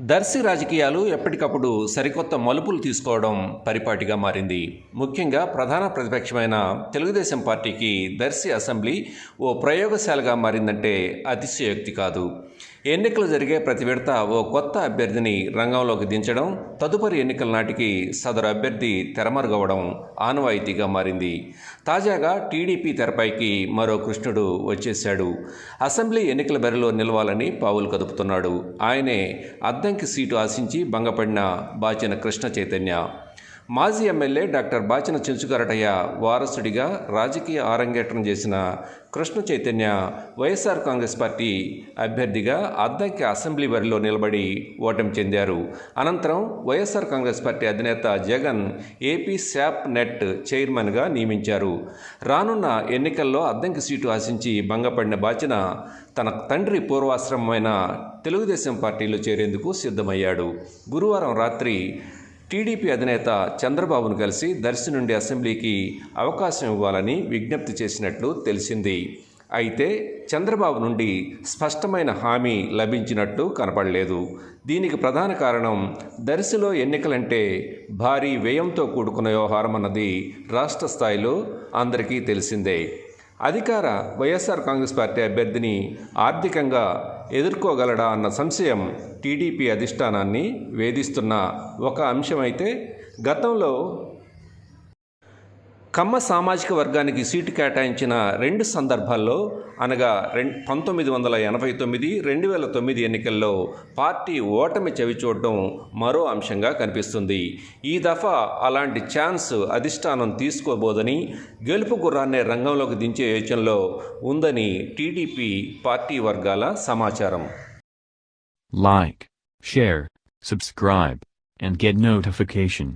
దర్శి రాజకీయాలు ఎప్పటికప్పుడు సరికొత్త మలుపులు తీసుకోవడం పరిపాటిగా మారింది. ముఖ్యంగా ప్రధాన ప్రతిపక్షమైన తెలుగుదేశం పార్టీకి దర్శి అసెంబ్లీ ఓ ప్రయోగశాలగా మారిందంటే అతిశయోక్తి కాదు. ఎన్నికలు జరిగే ప్రతి విడత ఓ కొత్త అభ్యర్థిని రంగంలోకి దించడం తదుపరి ఎన్నికల నాటికి సదరు అభ్యర్థి తెరమరుగవడం ఆనవాయితీగా మారింది. తాజాగా టీడీపీ తెరపైకి మరో కృష్ణుడు వచ్చేశాడు. అసెంబ్లీ ఎన్నికల బరిలో నిలవాలని పావులు కదుపుతున్నాడు. ఆయనే అద్దంకి సీటు ఆశించి భంగపడిన బాచిన కృష్ణ చైతన్య మాజీ ఎమ్మెల్యే డాక్టర్ బాచిన చెంచుగారటయ్య వారసుడిగా రాజకీయ ఆరంగేట్రం చేసిన కృష్ణ చైతన్య వైఎస్ఆర్ కాంగ్రెస్ పార్టీ అభ్యర్థిగా అద్దంకి అసెంబ్లీ బరిలో నిలబడి ఓటమి చెందారు. అనంతరం వైఎస్ఆర్ కాంగ్రెస్ పార్టీ అధినేత జగన్ ఏపీ శాప్ నెట్ చైర్మన్గా నియమించారు. రానున్న ఎన్నికల్లో అద్దంకి సీటు ఆశించి భంగపడిన బాచిన తన తండ్రి పూర్వాశ్రమమైన తెలుగుదేశం పార్టీలో చేరేందుకు సిద్ధమయ్యాడు. గురువారం రాత్రి టీడీపీ అధినేత చంద్రబాబును కలిసి దర్శి నుండి అసెంబ్లీకి అవకాశం ఇవ్వాలని విజ్ఞప్తి చేసినట్లు తెలిసింది. అయితే చంద్రబాబు నుండి స్పష్టమైన హామీ లభించినట్టు కనపడలేదు. దీనికి ప్రధాన కారణం దర్శిలో ఎన్నికలంటే భారీ వ్యయంతో కూడుకున్న వ్యవహారం అన్నది రాష్ట్ర స్థాయిలో అందరికీ తెలిసిందే. అధికార వైఎస్ఆర్ కాంగ్రెస్ పార్టీ అభ్యర్థిని ఆర్థికంగా ఎదుర్కోగలడా అన్న సంశయం టీడీపీ అధిష్టానాన్ని వేధిస్తున్న ఒక అంశమైతే గతంలో కమ్మ సామాజిక వర్గానికి సీటు కేటాయించిన రెండు సందర్భాల్లో అనగా రెండు పంతొమ్మిది వందల ఎనభై తొమ్మిది రెండు వేల తొమ్మిది ఎన్నికల్లో పార్టీ ఓటమి చవిచూడడం మరో అంశంగా కనిపిస్తుంది. ఈ దఫా అలాంటి ఛాన్స్ అధిష్టానం తీసుకోబోదని గెలుపు గుర్రాన్నే రంగంలోకి దించే యోచనలో ఉందని టీడీపీ పార్టీ వర్గాల సమాచారం. Like share subscribe and get notification